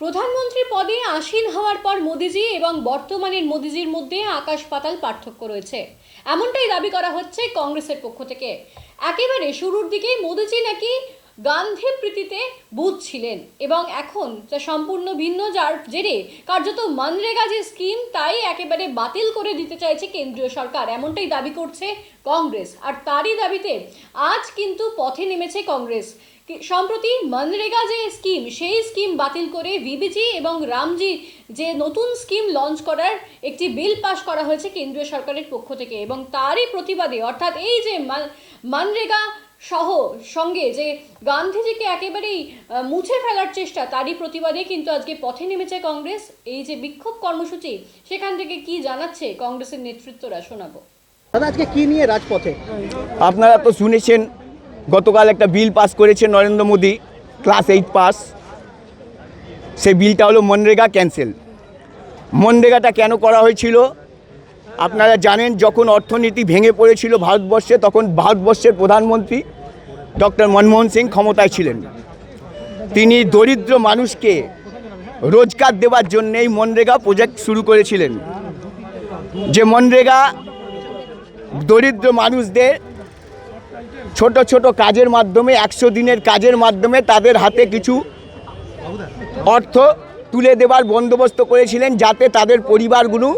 প্রধানমন্ত্রী পদে আসীন হওয়ার পর মোদিজি এবং বর্তমানের মোদিজির মধ্যে আকাশ পাতাল পার্থক্য রয়েছে। এমনটাই দাবি করা হচ্ছে কংগ্রেসের পক্ষ থেকে। একেবারে শুরুর দিকে মোদিজি নাকি গান্ধী প্রীতিতে বুথ ছিলেন এবং এখন তা সম্পূর্ণ ভিন্ন যার জেরে কার্যত মানরেগা যে স্কিম তাই একেবারে বাতিল করে দিতে চাইছে কেন্দ্রীয় সরকার, এমনটাই দাবি করছে কংগ্রেস। আর তারই দাবিতে আজ কিন্তু পথে নেমেছে কংগ্রেস। সম্প্রতি মনরেগা যে স্কিম, সেই স্কিম বাতিল করে ভিবিজি এবং রামজি যে নতুন স্কিম লঞ্চ করার একটি বিল পাশ করা হয়েছে কেন্দ্রীয় সরকারের পক্ষ থেকে এবং তারই প্রতিবাদে, অর্থাৎ এই যে মান- মনরেগা সহ সঙ্গে যে গান্ধীজিকে একেবারেই মুছে ফেলার চেষ্টা তারই প্রতিবাদে কিন্তু আজকে পথে নেমেছে কংগ্রেস। এই যে বিক্ষোভ কর্মসূচি সেখান থেকে কি জানাচ্ছে কংগ্রেসের নেতৃত্বরা? শোনাবো। দাদা আজকে কি নিয়ে রাজপথে? আপনারা তো শুনেছেন গতকাল একটা বিল পাস করেছে Narendra Modi class eight pass. সেই বিলটা হলো মনরেগা ক্যান্সেল। মনরেগাটা কেন করা হয়েছিল? আপনারা জানেন যখন অর্থনীতি ভেঙে পড়েছিল ভারতবর্ষে, তখন ভারতবর্ষের প্রধানমন্ত্রী ডক্টর মনমোহন সিং ক্ষমতায় ছিলেন। তিনি দরিদ্র মানুষকে রোজগার দেওয়ার জন্য এই মনরেগা প্রজেক্ট শুরু করেছিলেন। যে মনরেগা দরিদ্র মানুষদের ছোট ছোট কাজের মাধ্যমে, একশো দিনের কাজের মাধ্যমে তাদের হাতে কিছু অর্থ তুলে দেবার বন্দোবস্ত করেছিলেন, যাতে তাদের পরিবারগুলো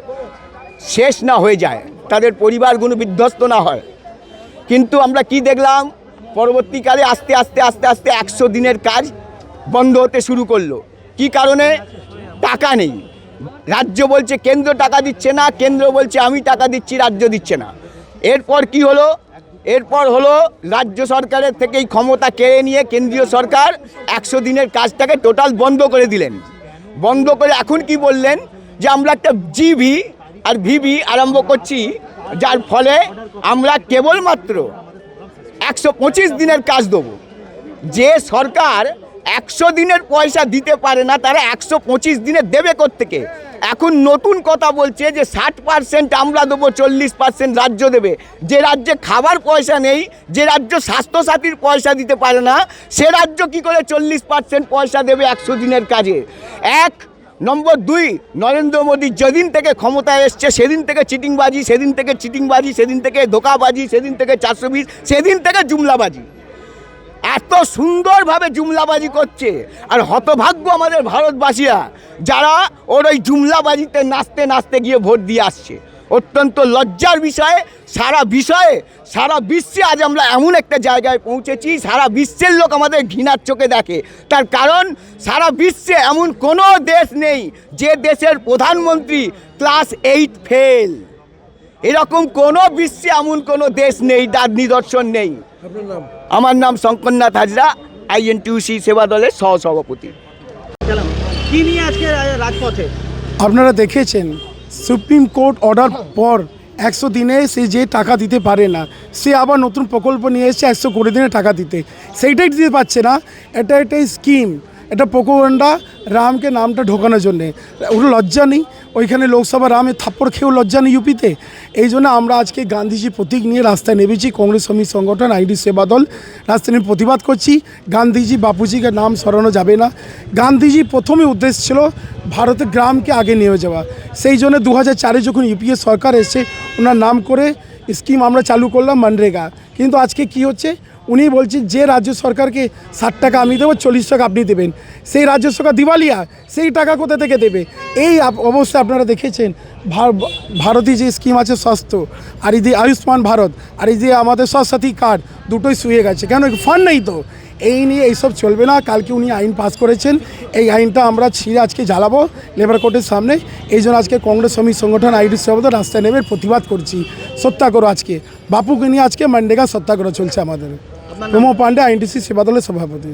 শেষ না হয়ে যায়, তাদের পরিবারগুলো বিধ্বস্ত না হয়। কিন্তু আমরা কি দেখলাম? পরবর্তীকালে আস্তে আস্তে আস্তে আস্তে একশো দিনের কাজ বন্ধ হতে শুরু করল। কি কারণে? টাকা নেই। রাজ্য বলছে, কেন্দ্র টাকা দিচ্ছে না, কেন্দ্র বলছে, আমি টাকা দিচ্ছি, রাজ্য দিচ্ছে না। এরপর কি হলো? এরপর হলো, রাজ্য সরকারের থেকেই ক্ষমতা কেড়ে নিয়ে কেন্দ্রীয় সরকার একশো দিনের কাজটাকে টোটাল বন্ধ করে দিলেন। বন্ধ করে এখন কি বললেন? যে আমরা একটা জিভি আর ভিভি আরম্ভ করছি, যার ফলে আমরা কেবলমাত্র একশো পঁচিশ দিনের কাজ দেবো। যে সরকার একশো দিনের পয়সা দিতে পারে না, তারা একশো পঁচিশ দিনে দেবে থেকে এখন নতুন কথা বলছে যে ষাট পার্সেন্ট আমরা দেবো, চল্লিশ পার্সেন্ট রাজ্য দেবে। যে রাজ্যে খাবার পয়সা নেই, যে রাজ্য স্বাস্থ্যসাথীর পয়সা দিতে পারে না, সে রাজ্য কি করে চল্লিশ পার্সেন্ট পয়সা দেবে একশো দিনের কাজে? এক নম্বর দুই, নরেন্দ্র মোদী যেদিন থেকে ক্ষমতায় এসছে, সেদিন থেকে চিটিংবাজি, সেদিন থেকে চিটিংবাজি, সেদিন থেকে ধোকাবাজি, সেদিন থেকে চারশো বিশ সেদিন থেকে জুমলাবাজি। এত সুন্দরভাবে জুমলাবাজি করছে। আর হতভাগ্য আমাদের ভারতবাসীরা, যারা ওর ওই জুমলাবাজিতে নাচতে নাচতে গিয়ে ভোট দিয়ে আসছে। অত্যন্ত লজ্জার বিষয়ে সারা বিষয়ে সারা বিশ্বে আজ আমরা এমন একটা জায়গায় পৌঁছেছি সারা বিশ্বের লোক আমাদের ঘৃণার চোখে দেখে। তার কারণ সারা বিশ্বে এমন কোনো দেশ নেই যে দেশের প্রধানমন্ত্রী ক্লাস এইট ফেল। এরকম কোনো বিশ্বে এমন কোনো দেশ নেই তার নিদর্শন নেই। আমার নাম শঙ্করনাথ হাজরা আইএনটিউসি সেবা দলের সহসভাপতি। গেলাম কি নিয়ে আজকে রাজপথে? আপনারা দেখেছেন সুপ্রিম কোর্ট অর্ডার পর একশো দিনে সে যে টাকা দিতে পারে না, সে আবার নতুন প্রকল্প নিয়ে এসছে একশো কোটি দিনে টাকা দিতে। সেইটাই দিতে পারছে না। এটা একটা স্কিম এটা পোকোগন্ডা রামকে নামটা ঢোকানোর জন্যে। ওর লজ্জা নেই, ওইখানে লোকসভা রামে থাপ্পড় খেয়েও লজ্জা নেই ইউপিতে। এই জন্য আমরা আজকে গান্ধীজি প্রতীক নিয়ে রাস্তায় নেমেছি, কংগ্রেস শ্রমিক সংগঠন, আইডি সেবা দল। রাস্তায় নেমে প্রতিবাদ করছি, গান্ধীজি বাপুজিকে নাম সরানো যাবে না। গান্ধীজি প্রথমে উদ্দেশ্য ছিল ভারতের গ্রামকে আগে নিয়ে যাওয়া। সেই জন্য দু হাজার চারে যখন ইউপিএ সরকার এসে ওনার নাম করে স্কিম আমরা চালু করলাম, মানরেগা। কিন্তু আজকে কি হচ্ছে? উনি বলছেন, যে রাজ্য সরকারকে ষাট টাকা আমি দেবো, চল্লিশ টাকা আপনি দেবেন। সেই রাজ্য সরকার দিওয়ালিয়া, সেই টাকা কোথা থেকে দেবে? এই অবস্থা আপনারা দেখেছেন। ভারতী যে স্কিম আছে স্বাস্থ্য, আর এই যে আয়ুষ্মান ভারত, আর এই যে আমাদের স্বাস্থ্যসাথী কার্ড, দুটোই শুয়ে গেছে। কেন? ফান্ড নেই তো। এই নিয়ে এইসব চলবে না। কালকে উনি আইন পাস করেছেন। এই আইনটা আমরা ছিঁড়ে আজকে জ্বালাবো লেবার কোর্টের সামনে। এই জন্য আজকে কংগ্রেস শ্রমিক সংগঠন আইডি সভাপতি রাস্তায় নেমে প্রতিবাদ করছি। সত্যাগ্রহ আজকে। বাপুকে নিয়ে আজকে মান্ডেগা সত্যাগ্রহ চলছে আমাদের। প্রমো পান্ডে আইনটিসি সেবা দলের সভাপতি